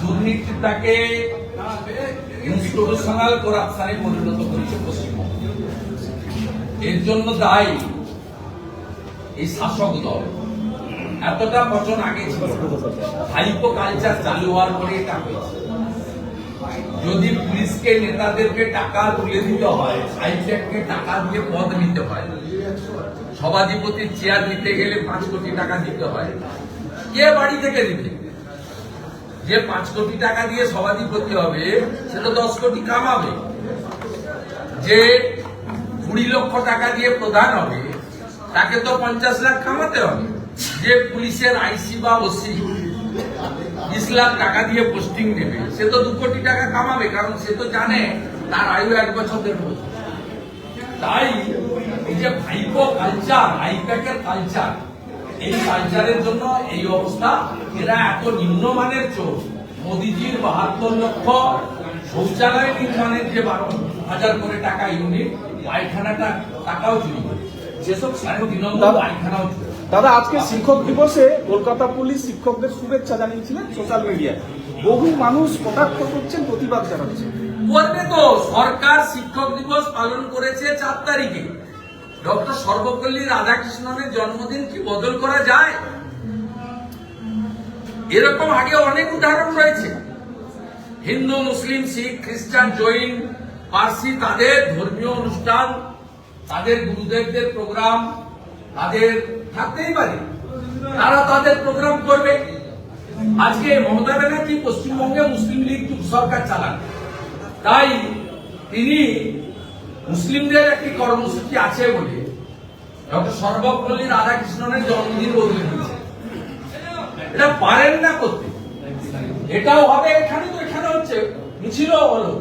দুর্নীতিটাকে institutional করাপশনে পরিণত করেছে পশ্চিমবঙ্গ। এর জন্য দায়ী এই শাসক দল। এতটা আগে ছিল। কালচার চালু হওয়ার পরে এটা হয়েছে। যদি পুলিশকে, নেতাদেরকে টাকা তুলে দিতে হয় হাইটেককে টাকা দিয়ে পদ নিতে হয়, সভাধিপতির চেয়ার নিতে গেলে পাঁচ কোটি টাকা দিতে হয়, কে বাড়ি থেকে দিবে? যে পাঁচ কোটি টাকা দিয়ে সভাধিপতি হবে, সে তো দশ কোটি কামাবে। যে কুড়ি লক্ষ টাকা দিয়ে প্রধান হবে, তাকে তো পঞ্চাশ লাখ কামাতে হবে। যে পুলিশের আইসি বা ওসি বিশ লাখ টাকা দিয়ে পোস্টিং নেবে, সে তো দু কোটি টাকা কামাবে, কারণ সে তো জানে তার আয়ু এক বছর দেড় বছর তাই এই যে ভাইপো কালচার আইপ্যাকের কালচার এই কালচারের জন্য এই অবস্থা এরা এত নিম্নমানের চোর। মোদিজির বাহাত্তর লক্ষ শৌচালয় নির্মাণের যে বারো হাজার করে টাকা ইউনিট পায়খানাটা টাকাও চুরি করে যেসব শিক্ষক তৃণমূল দাদা পায়খানাও চুরি দাদা আজকে শিক্ষক দিবসে কলকাতা পুলিশ শিক্ষকদের শুভেচ্ছা জানিয়েছিলেন সোশ্যাল মিডিয়ায়। বহু মানুষ কটাক্ষ করছেন প্রতিবাদ জানাচ্ছেন। করবে তো সরকার শিক্ষক দিবস পালন করেছে চার তারিখে। ডক্টর সর্বপল্লী রাধাকৃষ্ণনের জন্মদিন কি বদল করা যায়? এরকম আগে অনেক উদাহরণ রয়েছে। হিন্দু, মুসলিম, শিখ, খ্রিস্টান, জৈন, পার্সি, তাদের ধর্মীয় অনুষ্ঠান, তাদের গুরুদেবদের প্রোগ্রাম, তাদের থাকতেই পারে। তারা তাদের প্রোগ্রাম করবে। আজকে মমতা ব্যানার্জি পশ্চিমবঙ্গে মুসলিম লীগ সরকার চালান। তাই তিনি মুসলিমদের একটি কর্মসূচি আছে বলে ডক্টর সর্বপল্লী রাধাকৃষ্ণনের জন্মদিন বদলে দিয়েছে এটা পারেন না করতে। এটাও হবে, এখানে তো এখানে হচ্ছে মিছিলও হলো।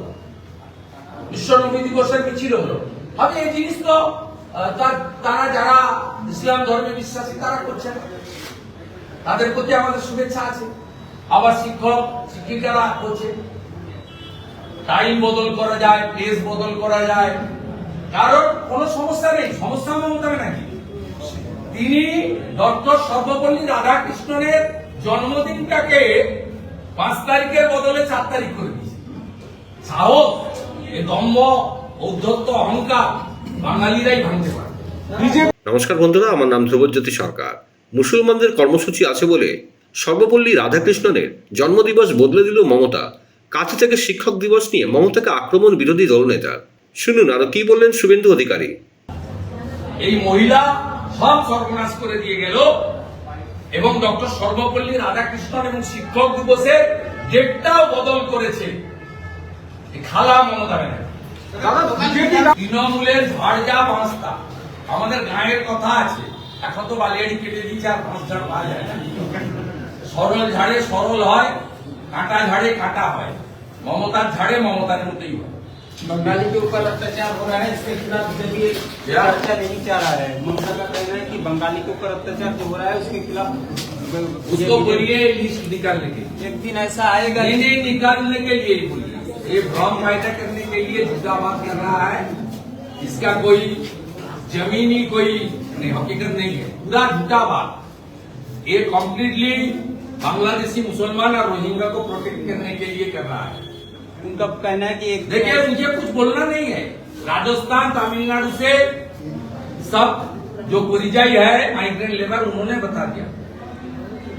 বিশ্ব নবী দিবসের মিছিল হলো। হবে, এই জিনিস তো তারা যারা ইসলাম ধর্মে বিশ্বাসী, তারা করছেন। তাদের প্রতি আমাদের শুভেচ্ছা আছে। আবার শিক্ষক, শিক্ষিকারা করছে টাইম বদল করা যায় প্লেস বদল করা যায়। কারণ কোনো সমস্যা নেই। সমস্যা মমতা নাকি তিনি ডক্টর সর্বপল্লী রাধাকৃষ্ণনের জন্মদিনটাকে পাঁচ তারিখের বদলে চার তারিখ করে দিয়েছে। সাহস এ দম্ভ ঔদ্ধত্য অহংকার বাঙালিরাই ভাঙতে পারে। নমস্কার বন্ধুরা আমার নাম ধ্রুবজ্যোতি সরকার। মুসলমানদের কর্মসূচি আছে বলে সর্বপল্লী রাধাকৃষ্ণনের জন্মদিবস বদলে দিল মমতা। কাছে থেকে শিক্ষক দিবস নিয়ে মমতাকে আক্রমণ বিরোধী দলনেতা। শুনুন আরও কি বললেন শুভেন্দু অধিকারী। এই মহিলা সব সর্বনাশ করে দিয়ে গেল এবং ডক্টর সর্বপল্লী রাধাকৃষ্ণন এবং শিক্ষক দিবসের ডেটটাও বদল করেছে। খালা মমতা ব্যানার্জি। তৃণমূলের ঝাড় যা বাঁচতা আমাদের গায়ের কথা আছে। এখন তো বালিয়াড়ি কেটে দিচ্ছে আর পাঁচ ঝাড় পাওয়া যায় সরল ঝাড়ে সরল হয়। কাঁটা ঝাড়ে কাঁটা হয় মমতার ঝাড়ে মমতার মতোই হয় बंगाली के ऊपर अत्याचार हो रहा है इसके खिलाफ जब ये क्या? चर्चा नहीं चाह रहा है ममता का कहना है कि बंगाली के ऊपर अत्याचार जो हो रहा है उसके खिलाफ उसको बोलिए लिस्ट निकालने के लिए एक दिन ऐसा आएगा नहीं नहीं निकालने के लिए ही बोलिए ये भ्रम पैदा करने के लिए झूठा बात कर रहा है इसका कोई जमीनी कोई नहीं हकीकत नहीं है पूरा झूठा बात ये कम्प्लीटली बांग्लादेशी मुसलमान और रोहिंग्या को प्रोटेक्ट करने के लिए कर रहा है। उनका कहना है कि एक देखिए मुझे कुछ बोलना नहीं है। राजस्थान तमिलनाडु से सब जो परिजाई है माइग्रेंट लेबर उन्होंने बता दिया।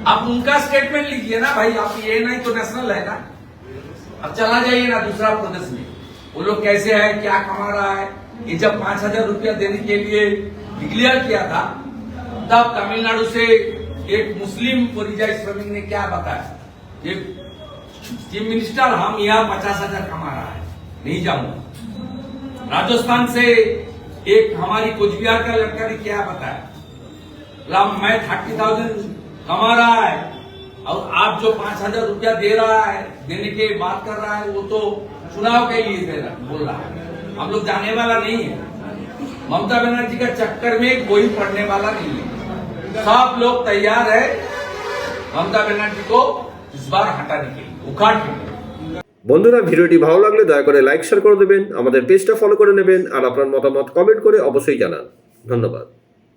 आप उनका स्टेटमेंट लीजिए ना भाई आप ये नहीं तो नेशनल है ना। अब चला जाइए ना दूसरा प्रदेश में। वो लोग कैसे है क्या कमा रहा है? ये जब पाँच हज़ार रुपया देने के लिए डिक्लेयर किया था तब तमिलनाडु से एक मुस्लिम परिजाई श्रमिक ने क्या बताया? ये चीफ मिनिस्टर, हम यहाँ पचास हज़ार कमा रहा है, नहीं जाऊँगा। राजस्थान से एक हमारी कोचबिहार का लड़का ने क्या बताया? मैं थर्टी थाउज़ेंड कमा रहा है, और आप जो पाँच हज़ार रुपया दे रहा है, देने के बात कर रहा है, वो तो चुनाव के लिए दे रहा बोल रहा है। हम लोग जाने वाला नहीं है। ममता बनर्जी का चक्कर में कोई पड़ने वाला नहीं है। सब लोग तैयार है ममता बनर्जी को इस बार हटाने के लिए उखाड़ के लिए বন্ধুরা ভিডিওটি ভালো লাগলে দয়া করে লাইক শেয়ার করে দেবেন আমাদের পেজটা ফলো করে নেবেন আর আপনার মতামত কমেন্ট করে অবশ্যই জানান ধন্যবাদ